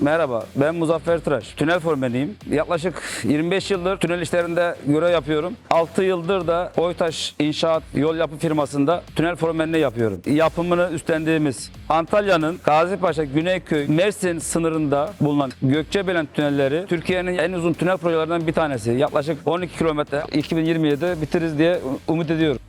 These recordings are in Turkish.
Merhaba, ben Muzaffer Tıraş. Tünel formeniyim. Yaklaşık 25 yıldır tünel işlerinde görev yapıyorum. 6 yıldır da Oytaş İnşaat Yol Yapı firmasında tünel formenliği yapıyorum. Yapımını üstlendiğimiz Antalya'nın Gazipaşa, Güneyköy, Mersin sınırında bulunan Gökçebelen tünelleri Türkiye'nin en uzun tünel projelerinden bir tanesi. Yaklaşık 12 kilometre 2027'de bitiririz diye umut ediyorum.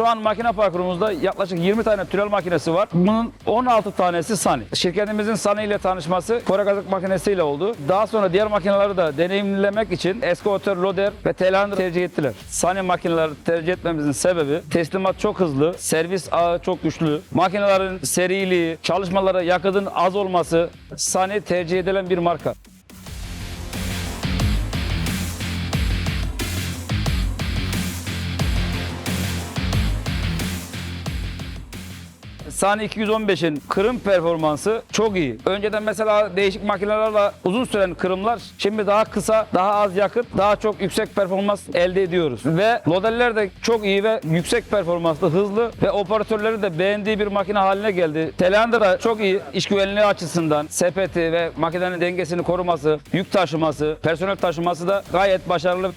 Şu an makine parkurumuzda yaklaşık 20 tane tünel makinesi var. Bunun 16 tanesi Sani. Şirketimizin Sani ile tanışması Kore kazık makinesiyle oldu. Daha sonra diğer makineleri de deneyimlemek için Excavator, Loader ve Telehandler tercih ettiler. Sani makineleri tercih etmemizin sebebi teslimat çok hızlı, servis ağı çok güçlü, makinelerin seriliği, çalışmalara yakıtın az olması Sani tercih edilen bir marka. Sani 215'in kırım performansı çok iyi. Önceden mesela değişik makinelerle uzun süren kırımlar şimdi daha kısa, daha az yakıt, daha çok yüksek performans elde ediyoruz. Ve modeller de çok iyi ve yüksek performanslı, hızlı ve operatörleri de beğendiği bir makine haline geldi. Telehandler da çok iyi iş güvenliği açısından sepeti ve makinenin dengesini koruması, yük taşıması, personel taşıması da gayet başarılı.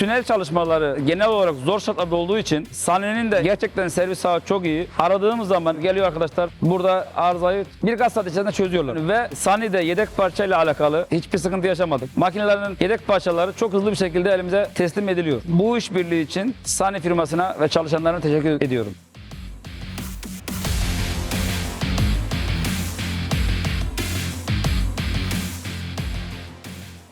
Tünel çalışmaları genel olarak zor şartlarda olduğu için Sani'nin de gerçekten servis sağı çok iyi. Aradığımız zaman geliyor arkadaşlar burada arızayı birkaç saat içerisinde çözüyorlar. Ve Sani'de yedek parçayla alakalı hiçbir sıkıntı yaşamadık. Makinelerin yedek parçaları çok hızlı bir şekilde elimize teslim ediliyor. Bu işbirliği için Sani firmasına ve çalışanlarına teşekkür ediyorum.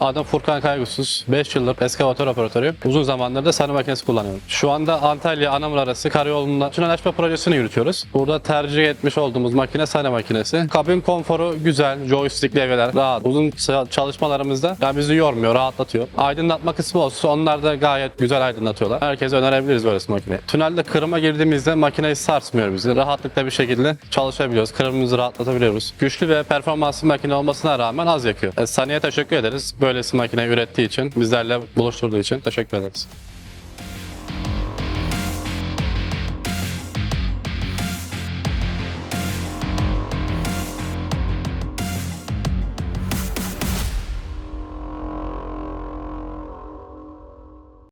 Adım Furkan Kaygısız. 5 yıldır eskavatör operatörüyüm. Uzun zamandır da sarı makinesi kullanıyorum. Şu anda Antalya Anamur arası karayolunda tünel açma projesini yürütüyoruz. Burada tercih etmiş olduğumuz makine sarı makinesi. Kabin konforu güzel, joystick levyeler rahat. Uzun ça- çalışmalarımızda yani bizi yormuyor, rahatlatıyor. Aydınlatma kısmı olsun onlar da gayet güzel aydınlatıyorlar. Herkese önerebiliriz böylesi makine. Tünelde kırıma girdiğimizde makineyi sarsmıyor bizi. Rahatlıkla bir şekilde çalışabiliyoruz. Kırımımızı rahatlatabiliyoruz. Güçlü ve performanslı makine olmasına rağmen az yakıyor. E, Saniye teşekkür ederiz. Böylesi makine ürettiği için, bizlerle buluşturduğu için teşekkür ederiz.